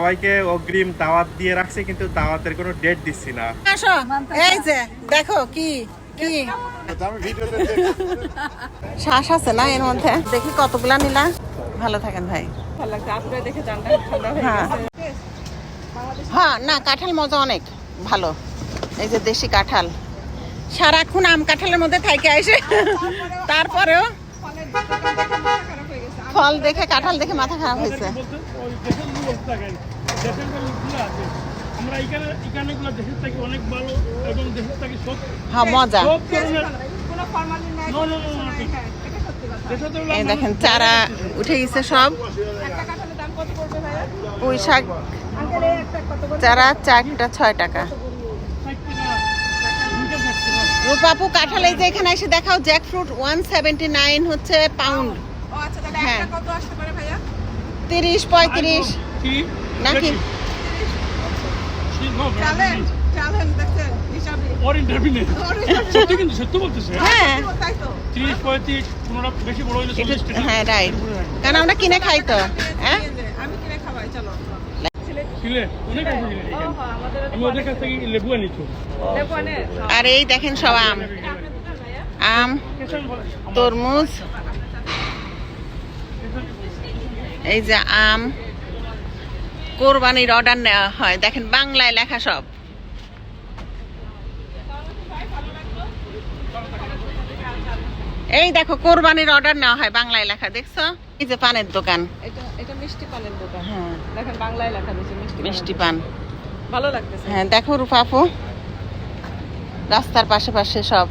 সবাইকে অগ্রিম দাওয়াত দিয়ে রাখছে, কিন্তু দাওয়াতের কোনো ডেট দিচ্ছি না। আসো, এই যে, দেখো কি কি? শ্বাস আছে না এর মধ্যে? দেখি কতগুলা নিলা। ভালো থাকেন ভাই। হ্যাঁ। হ্যাঁ না, কাঁঠাল মজা অনেক, ভালো। এই যে দেশি কাঁঠাল। সারাক্ষণ আম কাঁঠালের মধ্যে থাইকে আসে তারপরেও ফল দেখে, কাঁঠাল দেখে মাথা খারাপ হয়েছে। আমরা এখানে এখানে গুলো দেশের থেকে অনেক ভালো এবং দেশের থেকে সব হ্যাঁ মজা। সব ধরনের no, no, ঠিক। দেশে তো এই দেখেন চারা উঠে গেছে সব। পুঁই শাক চারা চারটা ছয় টাকা। রূপাপু কাঁঠাল এই যে এখানে এসে দেখাও Jack fruit one seventy nine হচ্ছে পাউন্ড হ্যাঁ। তিরিশ পঁয়ত্রিশ। কি? নাকি? হ্যাঁ। টাকা হ্যাঁ রাইট কারণ আমরা কিনে খাই তো। হ্যাঁ? আর এই দেখেন সব আম। আম তরমুজ। এই যে আম। কোরবানির অর্ডার নেওয়া হয়। দেখেন বাংলায় লেখা সব। এই দেখো কোরবানির অর্ডার নেওয়া হয় বাংলায় লেখা দেখছ? এই যে পানের দোকান। এটা এটা মিষ্টি পানের দোকান। হ্যাঁ। দেখেন বাংলায় লেখা দিয়েছে মিষ্টি মিষ্টি পান। ভালো লাগতেছে। হ্যাঁ দেখো রূপাপু রাস্তার পাশে পাশে সব।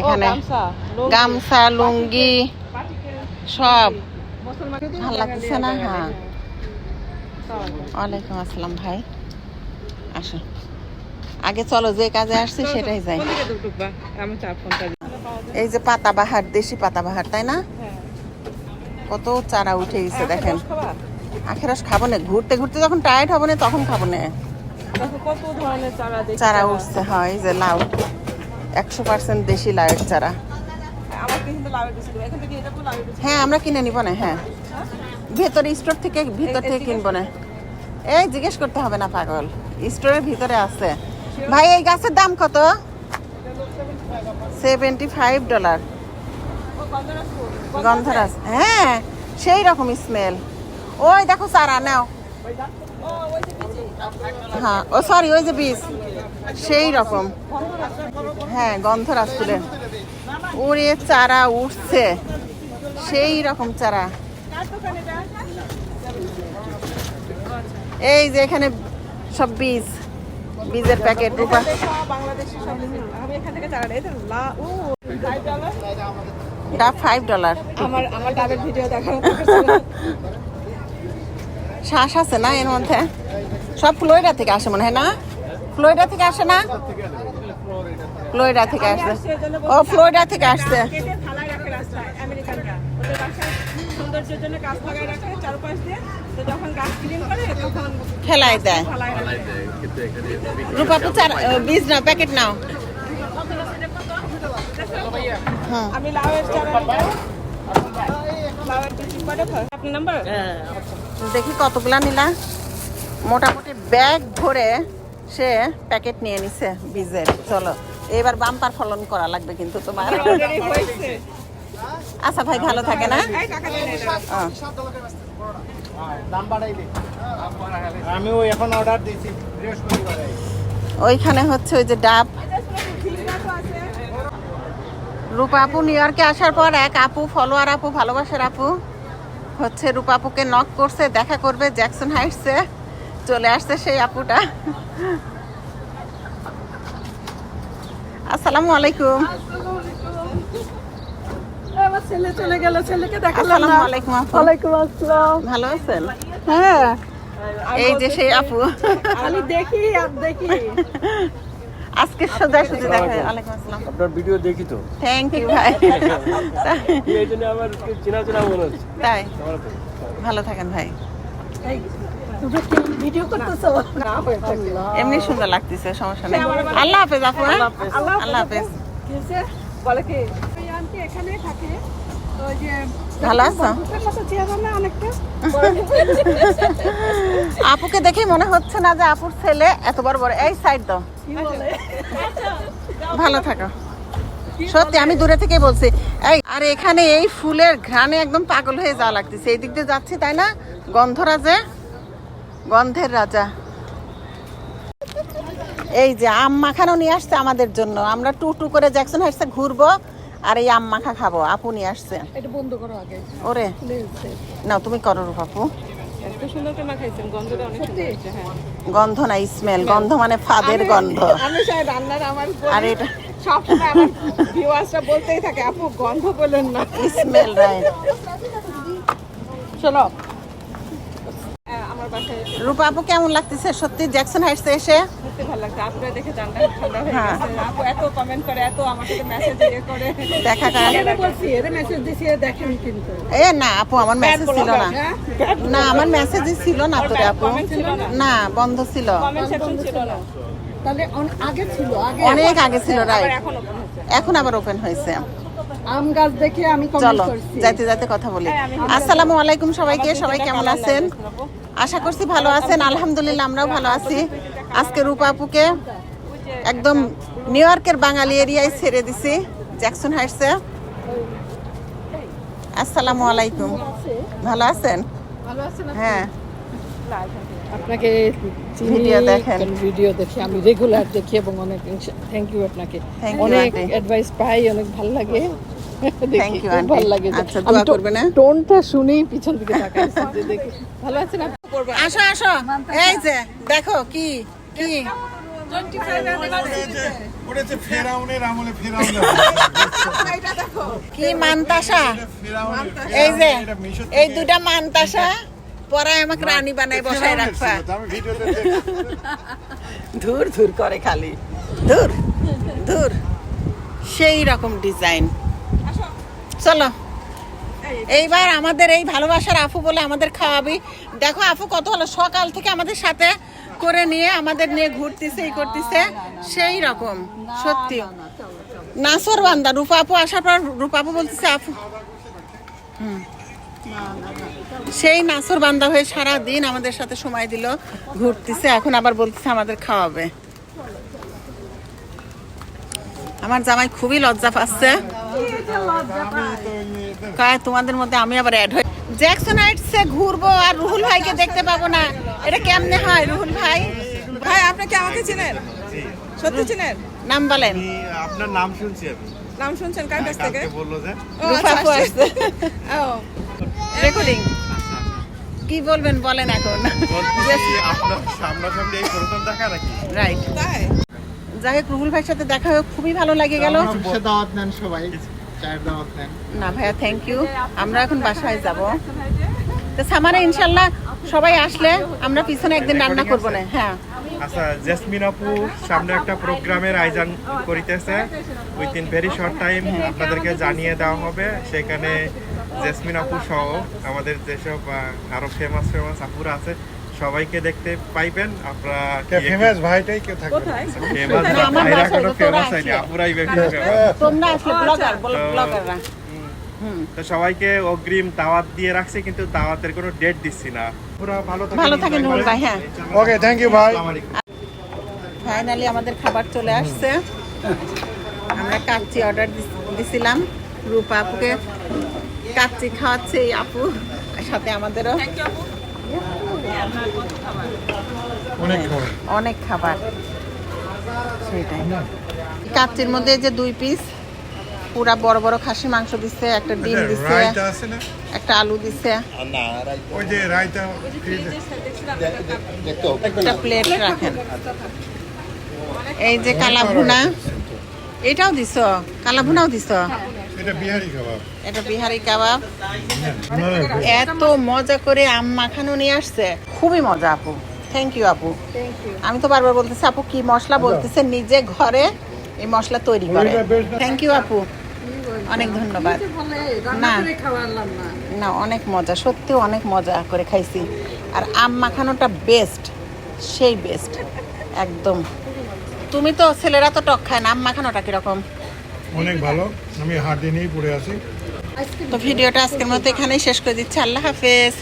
এখানে গামছা, লুঙ্গি, সব। ভালো লাগতেছে না? হ্যাঁ। ওয়ালাইকুম আসসালাম ভাই। আসো। আগে চলো যে কাজে আসছি সেটাই যাই। এই যে পাতাবাহার দেশি পাতাবাহার তাই না? হ্যাঁ। কত চারা উঠে গেছে দেখেন। রস আখের রস খাব না। ঘুরতে ঘুরতে যখন টায়ার্ড হব না তখন খাব না। চারা উঠছে হয় এই যে লাউ। একশো পার্সেন্ট দেশি লাউয়ের চারা। হ্যাঁ আমরা কিনে নিব না হ্যাঁ? ভেতরে স্টোর থেকে ভিতর থেকে কিনবো না। এই জিজ্ঞেস করতে হবে না পাগল। স্টোরের ভিতরে আছে। ভাই এই গাছের দাম কত? সেভেন্টি ফাইভ ডলার গন্ধরাজ। হ্যাঁ সেই রকম স্মেল ওই দেখো চারা নাও। হ্যাঁ ও সরি ওই যে বীজ। সেই রকম। হ্যাঁ গন্ধরাজ ফুলের। ওরে চারা উঠছে। সেই রকম চারা। এই যে এখানে সব বীজ, বীজের প্যাকেট, রূপা। ফাইভ ডলার আমার ভিডিও দেখানো শ্বাস আছে না এর মধ্যে? সব ফ্লোরিডা থেকে আসে মনে হয় না? ফ্লোরিডা থেকে আসে না? ফ্লোরিডা থেকে আসছে ও, ফ্লোরিডা থেকে আসছে। সৌন্দর্যের জন্য গাছ লাগায় রাখে চারপাশ দিয়ে। তো যখন গাছ ক্লিন করে তখন দেয়। রূপাপু চারা বীজ নাও প্যাকেট নাও। আমি লাউয়ের খাও? আপনার নাম্বার দেখি কতগুলা নিলা। মোটামুটি ব্যাগ ভরে সে প্যাকেট নিয়ে নিছে বীজের। চলো এবার বাম্পার ফলন করা লাগবে কিন্তু তোমার। আচ্ছা ভাই ভালো থাকে না? আমিও এখন অর্ডার দিয়েছি ওইখানে হচ্ছে ওই যে ডাব। রূপা আপু নিউ ইয়র্কে আসার পর এক আপু ফলোয়ার আপু ভালোবাসার আপু হচ্ছে রূপা আপুকে নক করছে দেখা করবে জ্যাকসন হাইটসে চলে আসছে সেই আপুটা। আসসালামু আলাইকুম। ছেলে চলে গেল ছেলেকে দেখালাম আসসালামু না আলাইকুম ওয়ালাইকুম আসসালাম। ভালো আছেন? হ্যাঁ। এই যে সেই আপু। আমি দেখি আর দেখি। আজকে সোজা সুজি দেখা ওয়ালাইকুম আসসালাম। আপনার ভিডিও দেখি তো? থ্যাংক ইউ ভাই। এই জন্য আমার চেনা চেনা মনে হচ্ছে। তাই? ভালো থাকেন। ভাই। ভিডিও করতেছো? এমনি সুন্দর লাগতেছে সমস্যা নেই। আল্লাহ হাফেজ আপু হ্যাঁ? আল্লাহ হাফেজ। কিসে বলে কি এখানে থাকে। ভালো আছো? আপুকে দেখে মনে হচ্ছে না যে আপুর ছেলে এত বড় বড়। এই সাইড দাও। ভালো থাকো। সত্যি আমি দূরে থেকে বলছি। এই আর এখানে এই ফুলের ঘ্রাণে একদম পাগল হয়ে যাওয়া লাগতেছে। এই দিক দিয়ে যাচ্ছি তাই না? গন্ধরাজে গন্ধের রাজা। এই যে আম মাখানো নিয়ে আসছে আমাদের জন্য। আমরা টু টু করে জ্যাকসন হাইটসে ঘুরবো। আর এই আম মাখা খাব আপু নিয়ে আসছে। এটা বন্ধ করো আগে। ওরে। না তুমি করো রূপ আপু। হ্যাঁ। গন্ধ না স্মেল গন্ধ মানে ফাদের গন্ধ। আমি রান্নার আমার আর এটা সবসময় আমার ভিউয়ার্সরা বলতেই থাকে আপু গন্ধ বলেন না। স্মেল রাইট চলো। হ্যাঁ, রূপা আপু কেমন লাগতেছে? সত্যি জ্যাকসন হাইটসে এসে। ঘুরতে ভালো লাগছে। আপনারা দেখে জানটা ঠান্ডা হয়ে হ্যাঁ। গেছে। আপু এত কমেন্ট করে এত আমার সাথে মেসেজ ইয়ে করে। দেখা বলছি এরা মেসেজ দিছি দেখেন কিন্তু। এ না আপু আমার মেসেজ ছিল না। হ্যাঁ? না আমার মেসেজই ছিল না তোরে আপু। না? বন্ধ ছিল। কমেন্ট সেকশন ছিল না। তাহলে আগে ছিল আগে অনেক আগে ছিল রাইট এখন আবার ওপেন হয়েছে। আম গাছ দেখে আমি চলো যাইতে যাইতে কথা বলি। হ্যাঁ, আসসালামু আলাইকুম সবাইকে সবাই কেমন আছেন? আশা করছি ভালো আছেন আলহামদুলিল্লাহ আমরাও ভালো আছি। আজকে রূপা আপুকে একদম নিউ ইয়র্কের বাঙালি এরিয়ায় ছেড়ে দিছি। জ্যাকসন হাইটসে। আসসালামু আলাইকুম। ভালো আছেন? হ্যাঁ। আপনাকে ভিডিও দেখেন। ভিডিও দেখি আমি রেগুলার দেখি এবং অনেক থ্যাংক ইউ আপনাকে। অনেক অ্যাডভাইস পাই অনেক ভালো লাগে. ভালো লাগে আচ্ছা, দোয়া করবেন, হ্যাঁ? টোনটা শুনেই পিছন দিকে তাকাইছি যে দেখি। ভালো আছেন আসো আসো। এই যে দেখো কি কি? মানতাসা? এই যে এই দুটা মানতাসা পরায় আমাকে রানী বানাই বসায় রাখবা। ধুর ধুর করে খালি। ধুর ধুর। সেই রকম ডিজাইন। চলো। এইবার আমাদের এই ভালোবাসার আফু বলে আমাদের খাওয়াবি। দেখো আফু কত হলো সকাল থেকে আমাদের সাথে করে নিয়ে আমাদের নিয়ে ঘুরতেছে এই করতেছে। সেই রকম, সত্যি। নাসর বান্দা রূপা আপু আসার পর রূপা আপু বলতেছে আপু। সেই নাসর বান্দা হয়ে সারা দিন আমাদের সাথে সময় দিল, ঘুরতেছে, এখন আবার বলতেছে আমাদের খাওয়াবে। আমার জামাই খুবই লজ্জা পাচ্ছে। কয় তোমাদের মধ্যে আমি আবার অ্যাড হই? জ্যাকসনাইটসে ঘুরবো আর রুহুল ভাইকে দেখতে পাবো না। এটা কেমনে হয় রুহুল ভাই? ভাই আপনি কি আমাকে চেনেন? সত্যি চেনেন? নাম বলেন। আপনার নাম শুনছি আমি। নাম শুনছেন কার কাছ থেকে? বলল যে। ও, আচ্ছা, আসছে। আসছে ও, রেকর্ডিং কি বলবেন বলেন এখন। বলছি আপনার সামনাসামনি এই প্রথম দেখা নাকি? রাইট তাই? যাই হোক রুহুল ভাইয়ের সাথে দেখা হয়ে খুবই ভালো লাগে গেল। দাওয়াত নেন সবাই। না ভাইয়া থ্যাংক ইউ আমরা এখন বাসায় যাব। তো সামারে ইনশাল্লাহ সবাই আসলে আমরা পিছনে একদিন রান্না করব না। হ্যাঁ। আচ্ছা জেসমিন আপু সামনে একটা প্রোগ্রামের আয়োজন করিতেছে। উইথিন ভেরি শর্ট টাইম আপনাদেরকে জানিয়ে দেওয়া হবে। সেখানে জেসমিন আপু সহ আমাদের যেসব আহ, আরও ফেমাস ফেমাস আপুরা আছে সবাইকে দেখতে পাইবেন। আপনারা ফেমাস ভাইটাই কেউ থাকবে কোথায়? ফেমাস আমার ভাইরা কোনো ফেমাস হয়নি। আপুরাই বেশি তোমরা আসলে ব্লগার ব্লগাররা হুম। তো সবাইকে অগ্রিম দাওয়াত দিয়ে রাখছি কিন্তু দাওয়াতের কোনো ডেট দিচ্ছি না। পুরো ভালো থাকেন ভালো থাকেন ভাই হ্যাঁ। ওকে থ্যাংক ইউ ভাই ফাইনালি আমাদের খাবার চলে আসছে। আমরা কাচ্চি অর্ডার দিছিলাম। রূপা আপুকে কাচ্চি খাওয়াচ্ছে এই আপু সাথে আমাদেরও। অনেক খাবার অনেক খাবার। সেটাই। কাচ্চির মধ্যে যে দুই পিস পুরা বড় বড় খাসি মাংস দিচ্ছে একটা ডিম দিচ্ছে রায়তা আছে না? একটা আলু দিচ্ছে একটা প্লেট রাখেন। এই যে কালা ভুনা এটাও দিছ? কালা ভুনাও দিছ? এটা বিহারি খাবার এটা বিহারি কাবাব। এত মজা করে আম মাখানো নিয়ে আসছে। খুবই মজা আপু। থ্যাংক ইউ আপু। আমি তো বারবার বলতেছি আপু কি মশলা বলতেছে নিজে ঘরে এই মশলা তৈরি করে। থ্যাংক ইউ আপু। অনেক ধন্যবাদ। না। না। অনেক মজা সত্যি অনেক মজা করে খাইছি। আর আম মাখানোটা বেস্ট সেই বেস্ট একদম। তুমি তো ছেলেরা তো টক খায় না আম মাখানোটা কীরকম? অনেক ভালো। আমি হাঁটি নিয়েই পড়ে আছি। তো ভিডিওটা আজকের মতো এখানেই শেষ করে দিচ্ছি। আল্লাহ হাফেজ।